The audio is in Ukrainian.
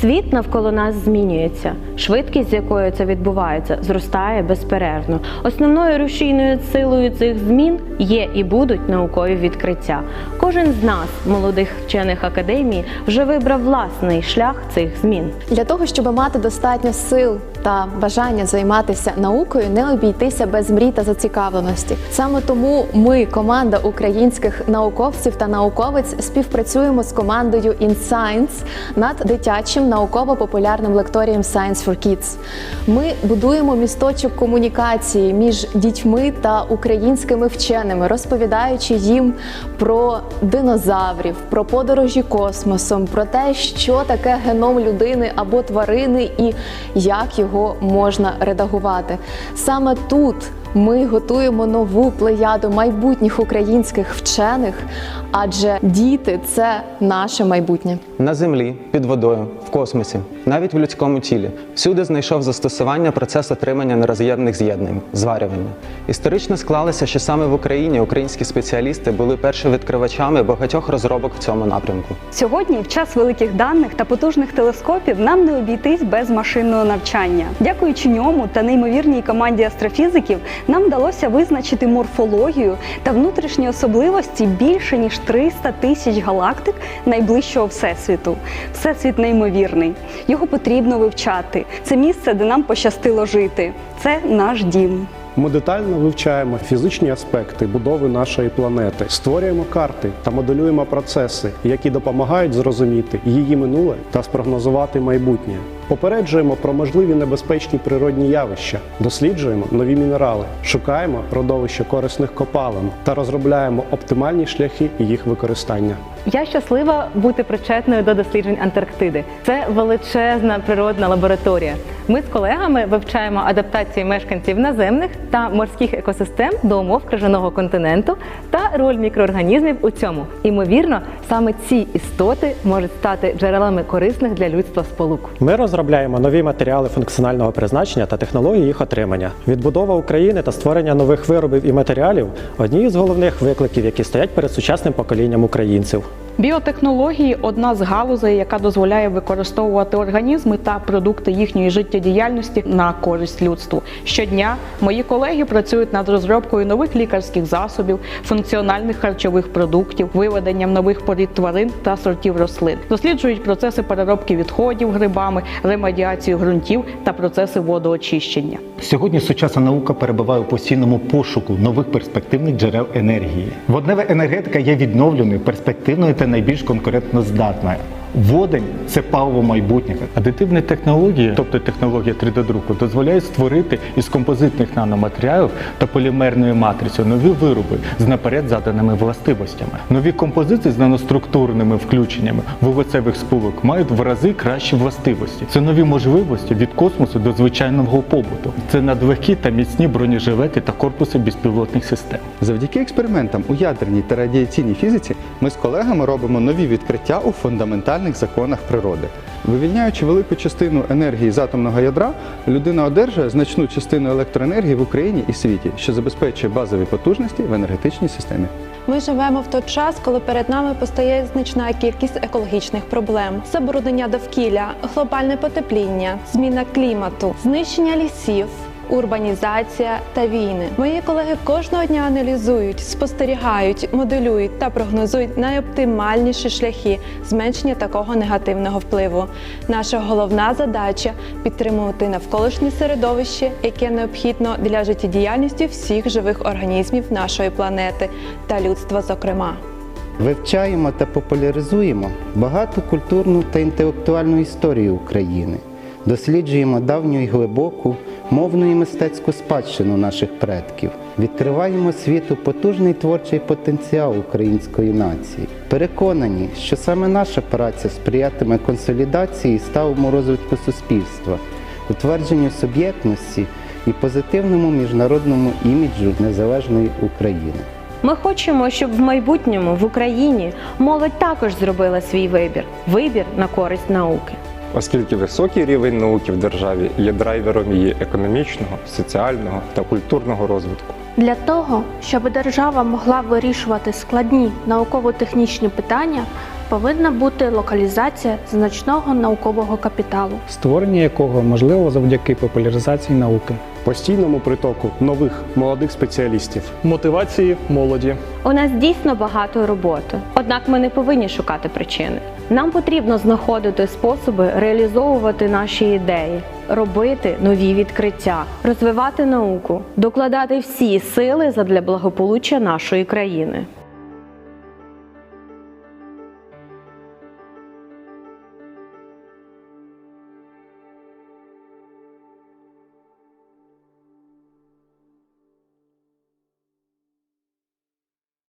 Світ навколо нас змінюється. Швидкість, з якою це відбувається, зростає безперервно. Основною рушійною силою цих змін є і будуть наукові відкриття. Кожен з нас, молодих вчених академії, вже вибрав власний шлях цих змін. Для того, щоб мати достатньо сил та бажання займатися наукою, не обійтися без мрій та зацікавленості. Саме тому ми, команда українських науковців та науковець, співпрацюємо з командою InScience над дитячим науково-популярним лекторієм Science for Kids. Ми будуємо місточок комунікації між дітьми та українськими вченими, розповідаючи їм про динозаврів, про подорожі космосом, про те, що таке геном людини або тварини і як його можна редагувати. Саме тут ми готуємо нову плеяду майбутніх українських вчених, адже діти це наше майбутнє. На землі, під водою, в космосі, навіть в людському тілі, всюди знайшов застосування процес отримання нероз'єднаних з'єднань, зварювання. Історично склалося, що саме в Україні українські спеціалісти були першими відкривачами багатьох розробок в цьому напрямку. Сьогодні, в час великих даних та потужних телескопів, нам не обійтись без машинного навчання. Дякуючи ньому та неймовірній команді астрофізиків, нам вдалося визначити морфологію та внутрішні особливості більше ніж 300 тисяч галактик найближчого всесвіту. Всесвіт неймовірний. Його потрібно вивчати. Це місце, де нам пощастило жити. Це наш дім. Ми детально вивчаємо фізичні аспекти будови нашої планети, створюємо карти та моделюємо процеси, які допомагають зрозуміти її минуле та спрогнозувати майбутнє. Попереджуємо про можливі небезпечні природні явища, досліджуємо нові мінерали, шукаємо родовища корисних копалин та розробляємо оптимальні шляхи їх використання. Я щаслива бути причетною до досліджень Антарктиди. Це величезна природна лабораторія. Ми з колегами вивчаємо адаптації мешканців наземних та морських екосистем до умов крижаного континенту та роль мікроорганізмів у цьому. Імовірно, саме ці істоти можуть стати джерелами корисних для людства сполук. Ми розробляємо нові матеріали функціонального призначення та технології їх отримання. Відбудова України та створення нових виробів і матеріалів одні з головних викликів, які стоять перед сучасним поколінням українців. Біотехнології одна з галузей, яка дозволяє використовувати організми та продукти їхньої життєдіяльності на користь людству. Щодня мої колеги працюють над розробкою нових лікарських засобів, функціональних харчових продуктів, виведенням нових порід тварин та сортів рослин, досліджують процеси переробки відходів грибами, ремедіацію ґрунтів та процеси водоочищення. Сьогодні сучасна наука перебуває у постійному пошуку нових перспективних джерел енергії. Воднева енергетика є відновленою, перспективною та найбільш конкурентноздатною. Водень це паливо майбутнього. Адитивні технології, тобто технологія 3D-друку, дозволяють створити із композитних наноматеріалів та полімерної матриці нові вироби з наперед заданими властивостями. Нові композиції з наноструктурними включеннями вуглецевих сполук мають в рази кращі властивості. Це нові можливості від космосу до звичайного побуту. Це надлегкі та міцні бронежилети та корпуси безпілотних систем. Завдяки експериментам у ядерній та радіаційній фізиці ми з колегами робимо нові відкриття у фундаментальних законах природи. Вивільняючи велику частину енергії з атомного ядра, людина одержує значну частину електроенергії в Україні і світі, що забезпечує базові потужності в енергетичній системі. Ми живемо в той час, коли перед нами постає значна кількість екологічних проблем: забруднення довкілля, глобальне потепління, зміна клімату, знищення лісів. Урбанізація та війни. Мої колеги кожного дня аналізують, спостерігають, моделюють та прогнозують найоптимальніші шляхи зменшення такого негативного впливу. Наша головна задача підтримувати навколишнє середовище, яке необхідно для життєдіяльності всіх живих організмів нашої планети та людства, зокрема. Вивчаємо та популяризуємо багату культурну та інтелектуальну історію України. Досліджуємо давню і глибоку мовну і мистецьку спадщину наших предків. Відкриваємо світу потужний творчий потенціал української нації. Переконані, що саме наша праця сприятиме консолідації і сталому розвитку суспільства, утвердженню суб'єктності і позитивному міжнародному іміджу незалежної України. Ми хочемо, щоб в майбутньому в Україні молодь також зробила свій вибір вибір на користь науки. Оскільки високий рівень науки в державі є драйвером її економічного, соціального та культурного розвитку. Для того, щоб держава могла вирішувати складні науково-технічні питання, повинна бути локалізація значного наукового капіталу. створення якого можливо завдяки популяризації науки. Постійному притоку нових молодих спеціалістів. мотивації молоді. У нас дійсно багато роботи, однак ми не повинні шукати причини. Нам потрібно знаходити способи реалізовувати наші ідеї, робити нові відкриття, розвивати науку, докладати всі сили задля благополуччя нашої країни.